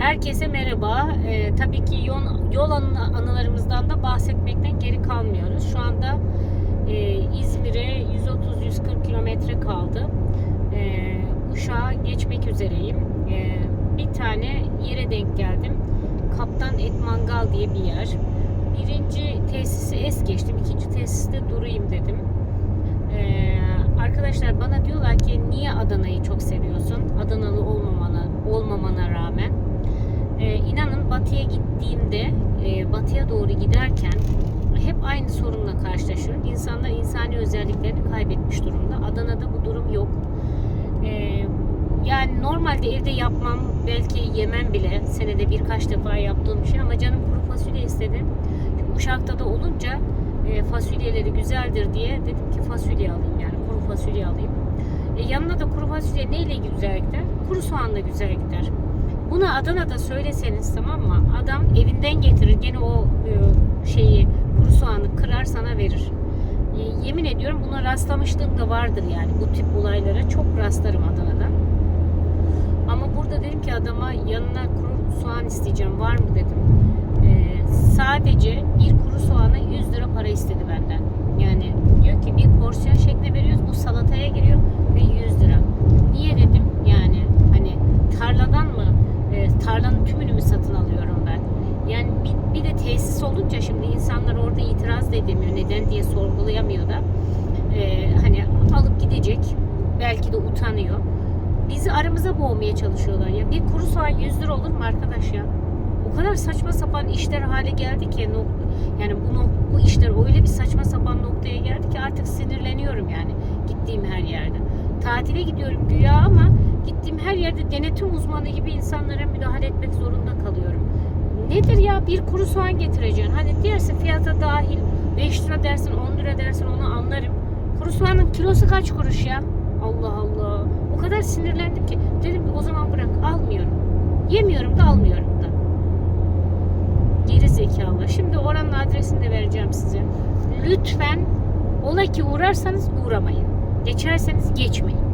Herkese merhaba. Ee, tabii ki yol, yol anı- anılarımızdan da bahsetmekten geri kalmıyoruz. Şu anda e, İzmir'e 130-140 kilometre kaldı. Ee, Uşak'a geçmek üzereyim. Ee, bir tane yere denk geldim. Kaptan Et Mangal diye bir yer. Birinci tesisi es geçtim. ikinci tesiste durayım dedim. Ee, arkadaşlar bana diyorlar ki batıya gittiğimde, e, batıya doğru giderken hep aynı sorunla karşılaşıyorum. İnsanlar insani özelliklerini kaybetmiş durumda. Adana'da bu durum yok. Ee, yani normalde evde yapmam, belki yemem bile senede birkaç defa yaptığım bir şey ama canım kuru fasulye istedi. Uşak'ta da olunca e, fasulyeleri güzeldir diye dedim ki fasulye alayım yani kuru fasulye alayım. E, yanına da kuru fasulye neyle güzel gider? Kuru soğanla güzel gider. Bunu Adana'da söyleseniz tamam mı? Adam evinden getirir gene o e, şeyi kuru soğanı kırar sana verir. E, yemin ediyorum buna rastlamışlığım da vardır yani bu tip olaylara çok rastlarım Adana'da. Ama burada dedim ki adama yanına kuru soğan isteyeceğim var mı dedim. E, sadece bir kuru soğana 100 lira para istedi benden. Yani diyor ki bir porsiyon şeklinde veriyoruz bu salataya giriyor ve 100 lira. Niye dedim yani hani tarladan mı e, tarlanın tümünü mü satın alıyorum ben? Yani bir, tesis olunca şimdi insanlar orada itiraz da edemiyor neden diye sorgulayamıyor da E, hani alıp gidecek belki de utanıyor. Bizi aramıza boğmaya çalışıyorlar ya. Bir kuru soğan 100 lira olur mu arkadaş ya? O kadar saçma sapan işler hale geldi ki yani bu nok- bu işler öyle bir saçma sapan noktaya geldi ki artık sinirleniyorum yani gittiğim her yerde. Tatile gidiyorum güya ama gittiğim her yerde denetim uzmanı gibi insanlara müdahale etmek zorunda. Nedir ya bir kuru soğan getireceksin. Hani diyorsa fiyata dahil 5 lira dersin 10 lira dersin onu anlarım. Kuru soğanın kilosu kaç kuruş ya? Allah Allah. O kadar sinirlendim ki dedim ki o zaman bırak almıyorum. Yemiyorum da almıyorum da. Geri zekalı. Şimdi oranın adresini de vereceğim size. Lütfen ola ki uğrarsanız uğramayın. Geçerseniz geçmeyin.